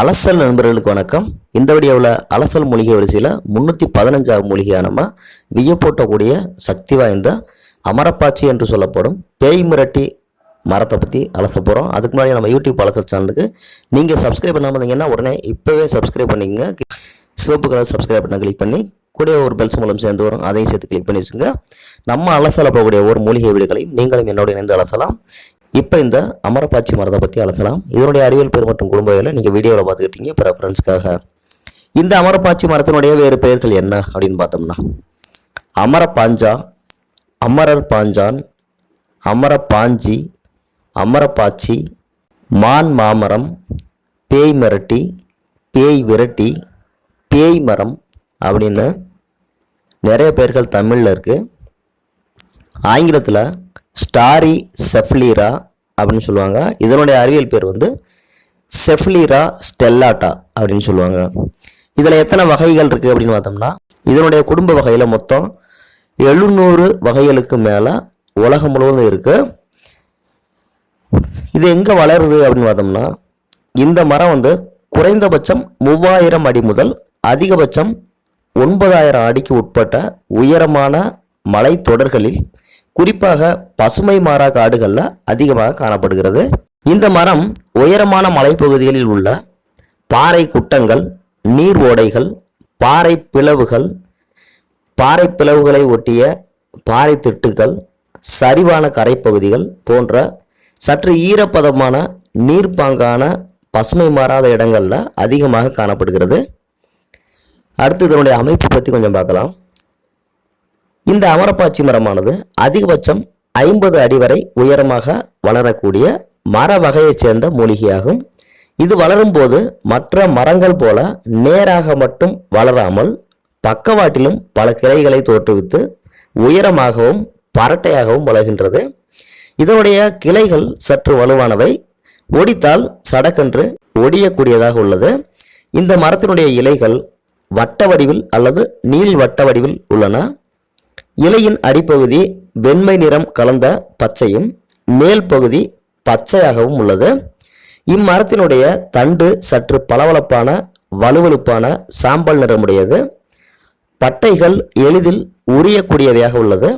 அலசல் நண்பர்களுக்கு வணக்கம். இந்த வீடியோவில் அலசல் மூலிகை வரிசையில் முந்நூற்றி பதினஞ்சாவது மூலிகையாக நம்ம வியப்போட்டக்கூடிய சக்தி வாய்ந்த அமரப்பாச்சி என்று சொல்லப்படும் பேய் மிரட்டி மரத்தை பற்றி அலச போகிறோம் அதுக்கு முன்னாடி நம்ம யூடியூப் அலசல் சேனலுக்கு நீங்கள் சப்ஸ்கிரைப் பண்ணாமல் இருந்தீங்கன்னா உடனே இப்போவே சப்ஸ்கிரைப் பண்ணிக்கங்க. சிவப்பு கலர் சப்ஸ்கிரைப் பண்ண கிளிக் பண்ணி கூட ஒரு பெல்ஸ் மூலம் சேர்ந்து வரும். அதையும் சேர்த்து கிளிக் பண்ணி வச்சுங்க நம்ம அலசல போகக்கூடிய ஒரு மூலிகை வீடுகளையும் நீங்களும் என்னோட இணைந்து அலசலாம். இப்போ இந்த அமரப்பாச்சி மரத்தை பற்றி அலசலாம். இதனுடைய அறிவியல் பேர் மற்றும் குடும்பங்களை நீங்கள் வீடியோவில் பார்த்துக்கிட்டீங்க. இப்போ ரெஃபரன்ஸ்க்காக இந்த அமரப்பாச்சி மரத்தினுடைய வேறு பெயர்கள் என்ன அப்படின்னு பார்த்தோம்னா அமரப்பாஞ்சா அமரர் பாஞ்சான் அமரப்பாஞ்சி அமரப்பாச்சி மான் மாமரம் பேய் மிரட்டி பேய் விரட்டி பேய் மரம் அப்படின்னு நிறைய பெயர்கள் தமிழில் இருக்குது ஆங்கிலத்தில் ஸ்டாரி செஃப்லீரா அப்படின்னு சொல்லுவாங்க. இதனுடைய அறிவியல் பேர் வந்து செஃப்லீரா ஸ்டெல்லாட்டா அப்படின்னு சொல்லுவாங்க. இதில் எத்தனை வகைகள் இருக்குது அப்படின்னு பார்த்தோம்னா இதனுடைய குடும்ப வகையில் மொத்தம் எழுநூறு வகைகளுக்கு மேலே உலகம் முழுவதும் இருக்குது இது எங்கே வளருது அப்படின்னு பார்த்தோம்னா இந்த மரம் வந்து குறைந்தபட்சம் மூவாயிரம் அடி முதல் அதிகபட்சம் ஒன்பதாயிரம் அடிக்கு உட்பட்ட உயரமான மலைத்தொடர்களில் குறிப்பாக பசுமை மாறா காடுகளில் அதிகமாக காணப்படுகிறது. இந்த மரம் உயரமான மலைப்பகுதிகளில் உள்ள பாறை குட்டங்கள் நீர் ஓடைகள் பாறை பிளவுகள் பாறை பிளவுகளை ஒட்டிய பாறை திட்டுகள் சரிவான கரைப்பகுதிகள் போன்ற சற்று ஈரப்பதமான நீர்ப்பாங்கான பசுமை மாறாத இடங்களில் அதிகமாக காணப்படுகிறது. அடுத்து இதனுடைய அமைப்பு பற்றி கொஞ்சம் பார்க்கலாம். இந்த அமரப்பாச்சி மரமானது அதிகபட்சம் ஐம்பது அடி வரை உயரமாக வளரக்கூடிய மர வகையைச் சேர்ந்த மூலிகையாகும். இது வளரும்போது மற்ற மரங்கள் போல நேராக மட்டும் வளராமல் பக்கவாட்டிலும் பல கிளைகளை தோற்றுவித்து உயரமாகவும் பரட்டையாகவும் வளர்கின்றது. இதனுடைய கிளைகள் சற்று வலுவானவை. ஒடித்தால் சடக்கென்று ஒடியக்கூடியதாக உள்ளது. இந்த மரத்தினுடைய இலைகள் வட்ட வடிவில் அல்லது நீள் வட்ட வடிவில் உள்ளன. இலையின் அடிப்பகுதி வெண்மை நிறம் கலந்த பச்சையும் மேல் பகுதி பச்சையாகவும் உள்ளது. இம்மரத்தினுடைய தண்டு சற்று பளபளப்பான வலுவழுப்பான சாம்பல் நிறமுடையது. பட்டைகள் எளிதில் உரியக்கூடியவையாக உள்ளது.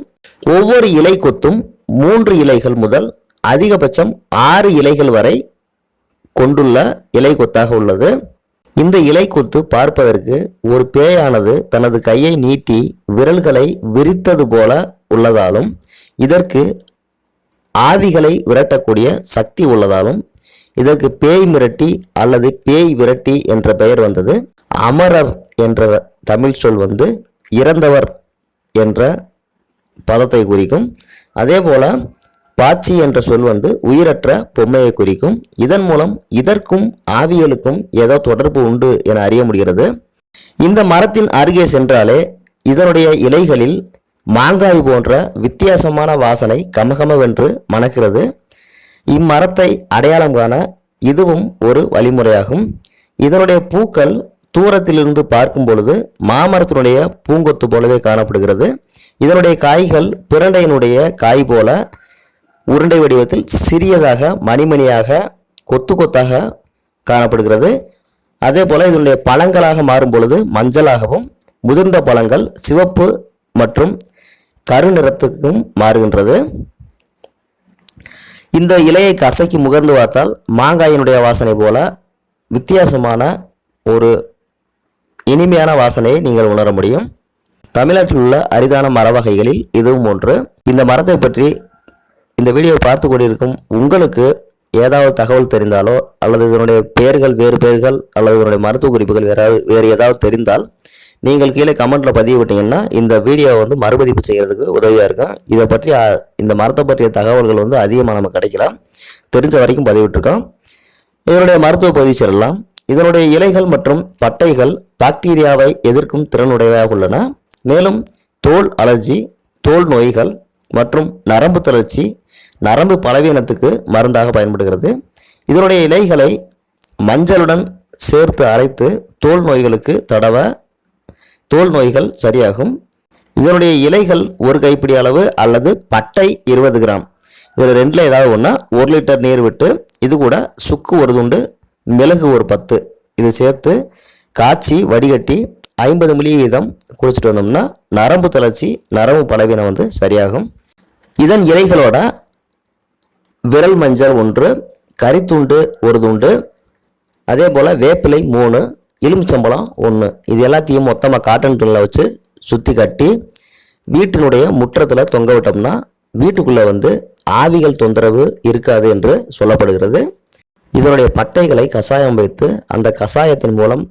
ஒவ்வொரு இலை கொத்தும் மூன்று இலைகள் முதல் அதிகபட்சம் ஆறு இலைகள் வரை கொண்டுள்ள இலை கொத்தாக உள்ளது. இந்த இலை கொத்து பார்ப்பதற்கு ஒரு பேயானது தனது கையை நீட்டி விரல்களை விரித்தது போல உள்ளதாலும் இதற்கு ஆவிகளை விரட்டக்கூடிய சக்தி உள்ளதாலும் இதற்கு பேய் மிரட்டி அல்லது பேய் விரட்டி என்ற பெயர் வந்தது. அமரர் என்ற தமிழ் சொல் வந்து இறந்தவர் என்ற பதத்தை குறிக்கும். அதே போல பாச்சி என்ற சொல் வந்து உயிரற்ற பொம்மையை குறிக்கும். இதன் மூலம் இதற்கும் ஆவியலுக்கும் ஏதோ தொடர்பு உண்டு என அறிய முடிகிறது. இந்த மரத்தின் அருகே சென்றாலே இதனுடைய இலைகளில் மாங்காய் போன்ற வித்தியாசமான வாசனை கமகமவென்று மணக்கிறது. இம்மரத்தை அடையாளம் காண இதுவும் ஒரு வழிமுறையாகும். இதனுடைய பூக்கள் தூரத்திலிருந்து பார்க்கும் பொழுது மாமரத்தினுடைய பூங்கொத்து போலவே காணப்படுகிறது. இதனுடைய காய்கள் பிரண்டையினுடைய காய் போல உருண்டை வடிவத்தில் சிறியதாக மணிமணியாக கொத்து கொத்தாக காணப்படுகிறது. அதே போல் இதனுடைய பழங்களாக மாறும் பொழுது மஞ்சளாகவும் முதிர்ந்த பழங்கள் சிவப்பு மற்றும் கருநிறத்துக்கும் மாறுகின்றது. இந்த இலையை கசைக்கு முகர்ந்து பார்த்தால் மாங்காயினுடைய வாசனை போல வித்தியாசமான ஒரு இனிமையான வாசனையை நீங்கள் உணர முடியும். தமிழ்நாட்டில் உள்ள அரிதான மர வகைகளில் இதுவும் ஒன்று. இந்த மரத்தை பற்றி இந்த வீடியோ பார்த்து கொண்டிருக்கும் உங்களுக்கு ஏதாவது தகவல் தெரிந்தாலோ அல்லது இதனுடைய பெயர்கள் வேறு பெயர்கள் அல்லது இதனுடைய மருத்துவ குறிப்புகள் வேற வேறு ஏதாவது தெரிந்தால் நீங்கள் கீழே கமெண்ட்டில் பதிவு விட்டீங்கன்னா இந்த வீடியோவை வந்து மறுபதிப்பு செய்கிறதுக்கு உதவியாக இருக்கும். இதை பற்றி இந்த மரத்தை பற்றிய தகவல்கள் வந்து அதிகமாக நமக்கு கிடைக்கலாம். தெரிஞ்ச வரைக்கும் பதிவிட்டிருக்கோம். இதனுடைய மருத்துவ பதிவு செல்லலாம். இதனுடைய இலைகள் மற்றும் பட்டைகள் பாக்டீரியாவை எதிர்க்கும் திறனுடையவையாக உள்ளன. மேலும் தோல் அலர்ஜி தோல் நோய்கள் மற்றும் நரம்பு தளர்ச்சி நரம்பு பலவீனத்துக்கு மருந்தாக பயன்படுகிறது. இதனுடைய இலைகளை மஞ்சளுடன் சேர்த்து அரைத்து தோல் நோய்களுக்கு தடவ தோல் நோய்கள் சரியாகும். இதனுடைய இலைகள் ஒரு கைப்பிடி அளவு அல்லது பட்டை இருபது கிராம். இதில் ரெண்டில் ஏதாவது ஒன்றா ஒரு லிட்டர் நீர் விட்டு இது கூட சுக்கு ஒரு துண்டு மிளகு ஒரு பத்து. இது சேர்த்து காய்ச்சி வடிகட்டி ஐம்பது மில்லி வீதம் குளிச்சுட்டு வந்தோம்னா நரம்பு தளர்ச்சி நரம்பு பலவீனம் வந்து சரியாகும். இதன் இலைகளோட விரல் மஞ்சள் ஒன்று கரித்துண்டு ஒரு துண்டு அதே போல் வேப்பிலை மூணு எலுமிச்சம்பழம் ஒன்று இது எல்லாத்தையும் மொத்தமாக காட்டன் துணியில் வச்சு சுற்றி கட்டி வீட்டினுடைய முற்றத்தில் தொங்க விட்டோம்னா வீட்டுக்குள்ளே வந்து ஆவிகள் தொந்தரவு இருக்காது என்று சொல்லப்படுகிறது. இதனுடைய பட்டைகளை கஷாயம் வைத்து அந்த கஷாயத்தின் மூலம்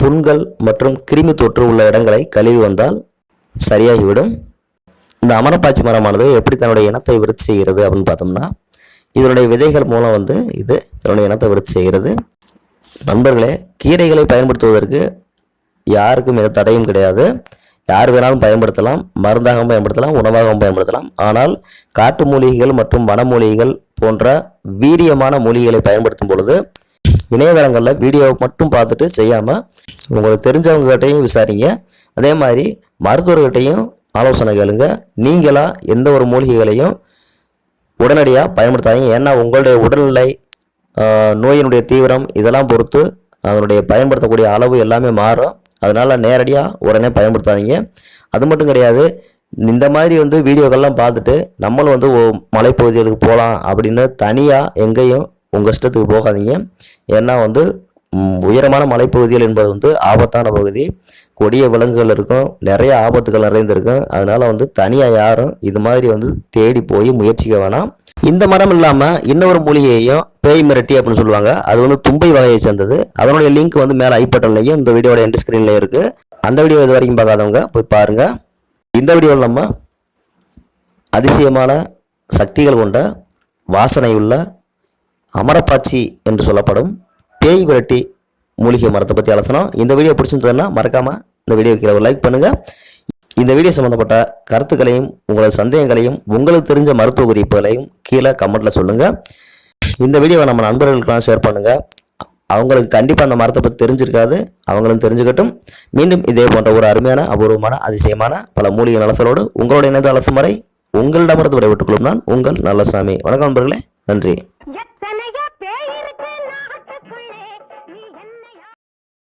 புண்கள் மற்றும் கிருமி தொற்று உள்ள இடங்களை கழுவி வந்தால் சரியாகிவிடும். இந்த அமரப்பாச்சி மரமானது எப்படி தன்னுடைய இனத்தை விருத்தி செய்கிறது அப்படின்னு பார்த்தோம்னா இதனுடைய விதைகள் மூலம் வந்து இது தன்னுடைய இனத்தை விருத்தி செய்கிறது. நண்பர்களே கீரைகளை பயன்படுத்துவதற்கு யாருக்கும் எந்த தடையும் கிடையாது. யார் வேணாலும் பயன்படுத்தலாம் மருந்தாகவும் பயன்படுத்தலாம் உணவாகவும் பயன்படுத்தலாம். ஆனால் காட்டு மூலிகைகள் மற்றும் வனமூலிகைகள் போன்ற வீரியமான மூலிகைகளை பயன்படுத்தும் பொழுது இணையதளங்களில் வீடியோவை மட்டும் பார்த்துட்டு செய்யாமல் உங்களுக்கு தெரிஞ்சவங்ககிட்டையும் விசாரிங்க. அதே மாதிரி மருத்துவர்கிட்டையும் ஆலோசனை கேளுங்க. நீங்களா எந்த ஒரு மூலிகைகளையும் உடனடியாக பயன்படுத்தாதீங்க. ஏன்னா உங்களுடைய உடல்நிலை நோயினுடைய தீவிரம் இதெல்லாம் பொறுத்து அதனுடைய பயன்படுத்தக்கூடிய அளவு எல்லாமே மாறும். அதனால் நேரடியாக உடனே பயன்படுத்தாதீங்க. அது மட்டும் கிடையாது இந்த மாதிரி வந்து வீடியோக்கள்லாம் பார்த்துட்டு நம்மளும் வந்து ஓ- மலைப்பகுதிகளுக்கு போகலாம் அப்படின்னு தனியாக எங்கேயும் உங்கள் இஷ்டத்துக்கு போகாதீங்க. ஏன்னா வந்து உயரமான மலைப்பகுதிகள் என்பது வந்து ஆபத்தான பகுதி. கொடிய விலங்குகள் இருக்கும் நிறைய ஆபத்துகள் நிறைந்திருக்கும். அதனால வந்து தனியாக யாரும் இது மாதிரி வந்து தேடி போய் முயற்சிக்க வேணாம். இந்த மரம் இல்லாமல் இன்னொரு மூலிகையையும் பேய் மிரட்டி அப்படின்னு சொல்லுவாங்க. அது வந்து தும்பை வகையை சேர்ந்தது. அதனுடைய லிங்க் வந்து மேலே ஐப்பட்டன்லையும் இந்த வீடியோட எண்ட் ஸ்க்ரீன்லையும் இருக்குது அந்த வீடியோ இது வரைக்கும் பார்க்காதவங்க போய் பாருங்கள் இந்த வீடியோவில் நம்ம அதிசயமான சக்திகள் கொண்ட வாசனையுள்ள அமரப்பாச்சி என்று சொல்லப்படும் பேய் விரட்டி மூலிகை மரத்தை பற்றி அலசனம் இந்த வீடியோ பிடிச்சிருந்ததுன்னா மறக்காமல் இந்த வீடியோ கீழே ஒரு லைக் பண்ணுங்கள் இந்த வீடியோ சம்மந்தப்பட்ட கருத்துக்களையும் உங்களது சந்தேகங்களையும் உங்களுக்கு தெரிஞ்ச மருத்துவ குறிப்புகளையும் கீழே கமெண்ட்டில் சொல்லுங்கள் இந்த வீடியோவை நம்ம நண்பர்களுக்கெல்லாம் ஷேர் பண்ணுங்கள் அவங்களுக்கு கண்டிப்பாக அந்த மரத்தை பற்றி தெரிஞ்சிருக்காது. அவங்களும் தெரிஞ்சுக்கட்டும். மீண்டும் இதே போன்ற ஒரு அருமையான அபூர்வமான அதிசயமான பல மூலிகை நலசலோடு உங்களோட இணைந்த அலசும் முறை உங்களிடமிருந்து விடைபெற்றுக் கொள்ளும் நான் உங்கள் நல்லசாமி. வணக்கம் நண்பர்களே. நன்றி.